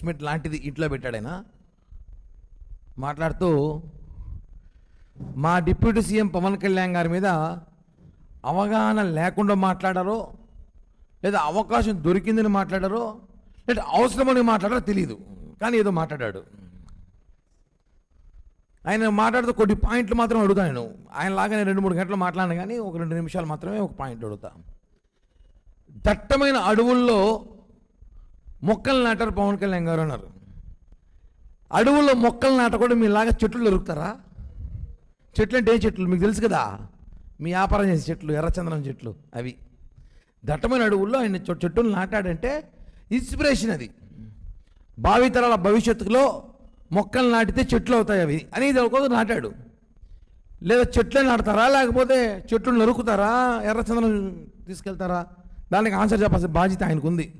Schmitt లాంటిది ఇంట్లో పెట్టాడైనా మాట్లాడుతూ మా డిప్యూటీ సీఎం పవన్ కళ్యాణ్ గారి మీద అవగాహన లేకుండా మాట్లాడారో లేదా అవకాశం దొరికిందని మాట్లాడారో లేదా అవసరమని మాట్లాడారో తెలియదు కానీ ఏదో మాట్లాడాడు. ఆయన మాట్లాడుతూ కొన్ని పాయింట్లు మాత్రం అడుగుతాను ఆయన లాగానే రెండు మూడు గంటలు మాట్లాడిన కానీ ఒక రెండు నిమిషాలు మాత్రమే ఒక పాయింట్ అడుగుతా. దట్టమైన అడవుల్లో మొక్కలు నాటారు పవన్ కళ్యాణ్ గారు అన్నారు. అడవుల్లో మొక్కలు నాటకూడదు మీలాగా చెట్లు దొరుకుతారా? చెట్లు అంటే ఏ చెట్లు? మీకు తెలుసు కదా మీ వ్యాపారం చేసే చెట్లు ఎర్రచందనం చెట్లు అవి. దట్టమైన అడవుల్లో ఆయన చె- చెట్టులు నాటాడంటే ఇన్స్పిరేషన్ అది. భావితరాల భవిష్యత్తులో మొక్కలు నాటితే చెట్లు అవుతాయి అవి. అని ఇది నాటాడు. లేదా చెట్లే నాటుతారా? లేకపోతే చెట్లు నరుకుతారా? ఎర్రచందనం తీసుకెళ్తారా? దానికి ఆన్సర్ చెప్పాల్సిన బాధ్యత ఆయనకు ఉంది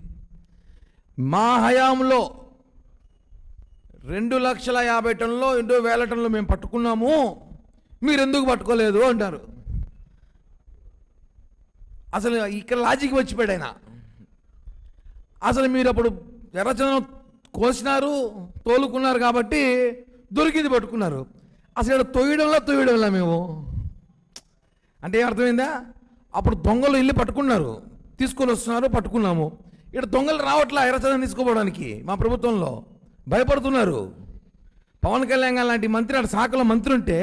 మా హయాంలో రెండు లక్షల యాభై టన్నులో రెండు వేల టన్నులు మేము పట్టుకున్నాము. మీరు ఎందుకు పట్టుకోలేదు అంటారు. అసలు ఇక్కడ లాజిక్ వచ్చిపోయాడు ఆయన. అసలు మీరు అప్పుడు ఎర్రచందనం కోసినారు తోలుకున్నారు కాబట్టి దొరికింది పట్టుకున్నారు. అసలు ఇక్కడ తొయ్యడంలో తొయ్యడంలా మేము. అంటే ఏం అర్థమైందా? అప్పుడు దొంగలు ఇల్లు పట్టుకున్నారు. తీసుకొని వస్తున్నారు పట్టుకున్నాము. ఇక్కడ దొంగలు రావట్లా ఎర్రచందనం తీసుకోవడానికి మా ప్రభుత్వంలో. భయపడుతున్నారు. పవన్ కళ్యాణ్ గారు లాంటి మంత్రి అటు శాఖలో మంత్రి ఉంటే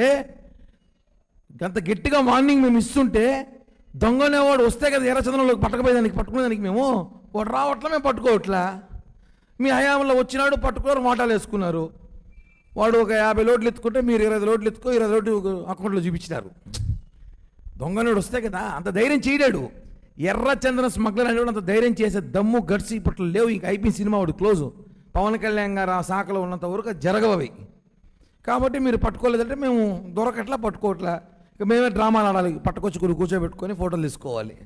అంత గట్టిగా వార్నింగ్ మేము ఇస్తుంటే దొంగనేవాడు వస్తే కదా ఎర్రచంద్రంలోకి పట్టకపోయేదానికి పట్టుకునేదానికి మేము. వాడు రావట్లా మేము పట్టుకోవట్లా. మీ హయాంలో వచ్చినాడు పట్టుకున్నారు మాటలు వేసుకున్నారు. వాడు ఒక యాభై లోట్లు ఎత్తుకుంటే మీరు ఇరవై లోట్లు ఎత్తుకో ఇరవై లోట్లు అకౌంట్లో చూపించినారు. దొంగనుడు వస్తే కదా అంత ధైర్యం చేయడాడు ఎర్రచంద్రం స్మగ్లర్ అనేవాడు అంత ధైర్యం చేసే దమ్ము గడ్స్ ఇప్పట్లో లేవు. ఇంక అయిపోయిన సినిమా వాడు క్లోజ్ పవన్ కళ్యాణ్ గారు ఆ శాఖలో ఉన్నంత వరకు జరగవవి. కాబట్టి మీరు పట్టుకోలేదంటే మేము దొరకట్లా పట్టుకోవట్లా. ఇక మేమే డ్రామాలు ఆడాలి. పట్టుకొచ్చి కూర్చో కూర్చోబెట్టుకొని ఫోటోలు తీసుకోవాలి.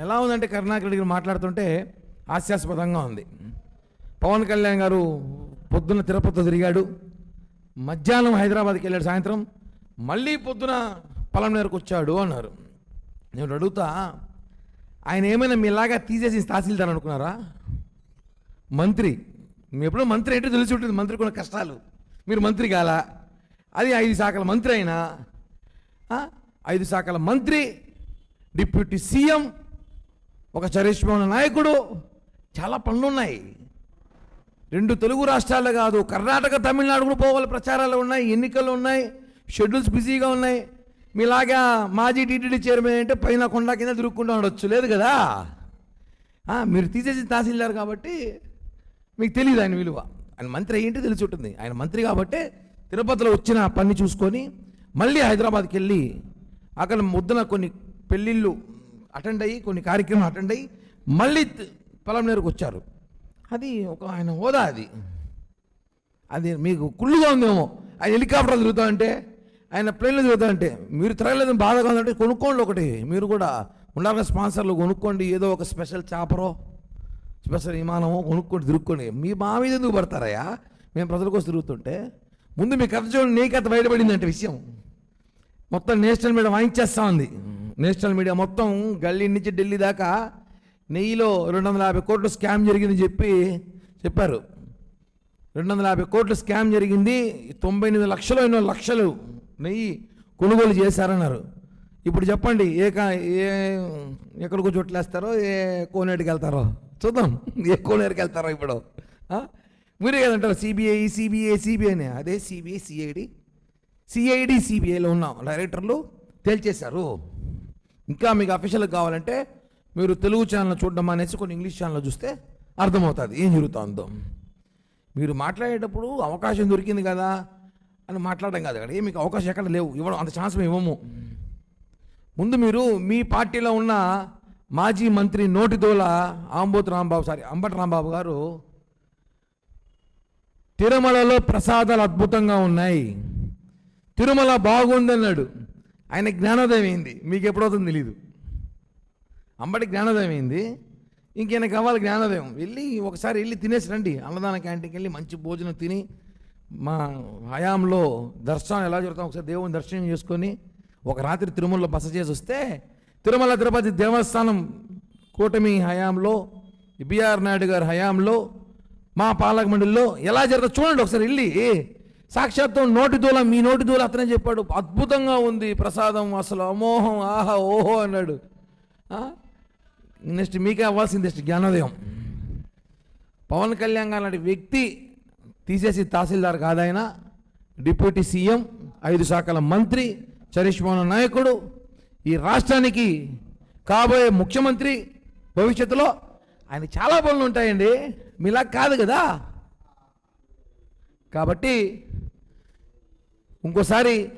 ఎలా ఉందంటే కరుణాకర్ గారు మాట్లాడుతుంటే హాస్యాస్పదంగా ఉంది. పవన్ కళ్యాణ్ గారు పొద్దున్న తిరుపతి తిరిగాడు. మధ్యాహ్నం హైదరాబాద్కి వెళ్ళాడు సాయంత్రం. మళ్ళీ పొద్దున పలంనేరుకు వచ్చాడు అన్నారు. నేను అడుగుతా ఆయన ఏమైనా మీలాగా తీసేసి తహసీల్దార్ అనుకున్నారా? మంత్రి మీ ఎప్పుడో మంత్రి ఏంటో తెలిసి ఉంటుంది మంత్రి కొన్ని కష్టాలు. మీరు మంత్రి కాల అది ఐదు శాఖల మంత్రి అయినా ఐదు శాఖల మంత్రి డిప్యూటీ సీఎం ఒక చరిష్మైన నాయకుడు చాలా పనులు ఉన్నాయి. రెండు తెలుగు రాష్ట్రాలు కాదు కర్ణాటక తమిళనాడు కూడా పోవాలి ప్రచారాలు ఉన్నాయి ఎన్నికలు ఉన్నాయి షెడ్యూల్స్ బిజీగా ఉన్నాయి. మీలాగా మాజీ టీటీడీ చైర్మన్ అంటే పైన కొండ కింద తిరుక్కుంటూ ఉండొచ్చు. లేదు కదా? మీరు తీసేసి తహసీల్దార్ కాబట్టి మీకు తెలియదు ఆయన విలువ. ఆయన మంత్రి ఏంటి తెలిసి ఉంటుంది. ఆయన మంత్రి కాబట్టి తిరుపతిలో వచ్చిన పని చూసుకొని మళ్ళీ హైదరాబాద్కి వెళ్ళి అక్కడ ముద్దన కొన్ని పెళ్ళిళ్ళు అటెండ్ అయ్యి కొన్ని కార్యక్రమాలు అటెండ్ అయ్యి మళ్ళీ పొలంనేరుకు వచ్చారు. అది ఒక ఆయన హోదా అది. అది మీకు కుళ్ళుగా ఉందేమో. ఆయన హెలికాప్టర్ తిరుగుతా అంటే ఆయన ప్లేన్లో తిరుగుతా మీరు తిరగలేదని బాధగా ఉందంటే కొనుక్కోండి ఒకటి. మీరు కూడా ఉండాలి స్పాన్సర్లు కొనుక్కోండి. ఏదో ఒక స్పెషల్ చాపరో స్పెషల్ విమానమో కొనుక్కొని తిరుక్కోండి. మీ మా మీద ఎందుకు పడతారయ్యా? మేము ప్రజల కోసం తిరుగుతుంటే ముందు మీ కథ చూడండి నీ కథ బయటపడిందంటే విషయం. మొత్తం నేషనల్ మీడియా వాయించేస్తా ఉంది. నేషనల్ మీడియా మొత్తం గల్లీ నుంచి ఢిల్లీ దాకా నెయ్యిలో రెండు వందల యాభై కోట్లు స్కామ్ జరిగిందని చెప్పి చెప్పారు. రెండు వందల యాభై కోట్లు స్కామ్ జరిగింది. తొంభై ఎనిమిది లక్షలు ఎన్నో లక్షలు నెయ్యి కొనుగోలు చేశారన్నారు. ఇప్పుడు చెప్పండి ఏ కా ఏ ఎక్కడికో చోట్లేస్తారో ఏ కోనేటికి వెళ్తారో చూద్దాం ఏ కోనేటికి వెళ్తారో ఇప్పుడు. మీరు మీరే కదంటారు సిబిఐ సిబిఐ సిబిఐనే అదే సిబిఐ సిఐడి. సిఐడి సిబిఐలో ఉన్నాం. డైరెక్టర్లు తేల్చేశారు. ఇంకా మీకు అఫీషియల్గా కావాలంటే మీరు తెలుగు ఛానల్ చూడడం అనేసి కొన్ని ఇంగ్లీష్ ఛానల్ చూస్తే అర్థమవుతుంది. ఏం జరుగుతుందో. మీరు మాట్లాడేటప్పుడు అవకాశం దొరికింది కదా. అని మాట్లాడడం కాదు అక్కడ మీకు అవకాశం ఎక్కడ లేవు? ఇవ్వడం అంత ఛాన్స్ మేము ఇవ్వము. ముందు మీరు మీ పార్టీలో ఉన్న మాజీ మంత్రి నోటిదోల ఆంబోత్ రాంబాబు సారీ అంబటి రాంబాబు గారు తిరుమలలో ప్రసాదాలు అద్భుతంగా ఉన్నాయి. తిరుమల బాగుందన్నాడు ఆయన జ్ఞానోదయం అయింది మీకు ఎప్పుడవుతుందో తెలీదు. అంబటి జ్ఞానోదయం అయింది ఇంకేనా కావాలి జ్ఞానోదయం? వెళ్ళి ఒకసారి వెళ్ళి తినేసి రండి. అన్నదాన క్యాంటీన్కి వెళ్ళి మంచి భోజనం తిని మా హయాంలో దర్శనం ఎలా జరుగుతాం ఒకసారి దేవుని దర్శనం చేసుకొని ఒక రాత్రి తిరుమలలో బస చేసి వస్తే తిరుమల తిరుపతి దేవస్థానం కూటమి హయాంలో బిఆర్ నాయుడు గారి హయాంలో మా పాలక మండలిలో ఎలా జరుగుతుందో చూడండి ఒకసారి వెళ్ళి. సాక్షాత్తు నోటి దూల మీ నోటి దూల అతనే చెప్పాడు. అద్భుతంగా ఉంది ప్రసాదం అసలు అమోహం ఆహా ఓహో అన్నాడు. నెక్స్ట్ మీకే అవ్వాల్సింది నెక్స్ట్ జ్ఞానోదయం. పవన్ కళ్యాణ్ గారు వ్యక్తి తీసేసి తహసీల్దార్ కాదాయన డిప్యూటీ సీఎం ఐదు శాఖల మంత్రి చరిష్మాన నాయకుడు ఈ రాష్ట్రానికి కాబోయే ముఖ్యమంత్రి భవిష్యత్తులో ఆయన చాలా పనులు ఉంటాయండి. మీలా కాదు కదా? కాబట్టి ఇంకోసారి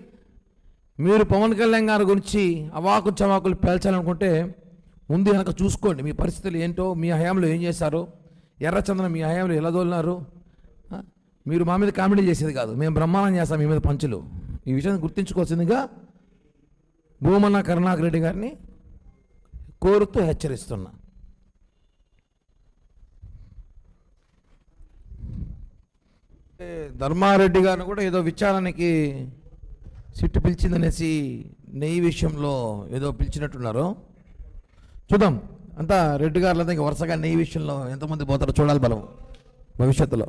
మీరు పవన్ కళ్యాణ్ గారి గురించి అవాకు చవాకులు పేల్చాలనుకుంటే ముందు కనుక చూసుకోండి. మీ పరిస్థితులు ఏంటో మీ హయాంలో ఏం చేశారు? ఎర్రచందనం మీ హయాంలో ఎలా దోలినారు? మీరు మా మీద కామెడీ చేసేది కాదు. మేము బ్రహ్మాండం చేస్తాం మీ మీద పంచులు. ఈ విషయాన్ని గుర్తించుకోవాల్సిందిగా భూమన్న కరుణాకర్ రెడ్డి గారిని కోరుతూ హెచ్చరిస్తున్నా. ధర్మారెడ్డి గారిని కూడా ఏదో విచారణకి సిట్టు పిలిచిందనేసి నెయ్యి విషయంలో ఏదో పిలిచినట్టున్నారు. చూద్దాం. అంతా రెడ్డి గారులంతా ఇంకా వరుసగా నెయ్యి విషయంలో ఎంతమంది పోతారో చూడాలి బలం భవిష్యత్తులో.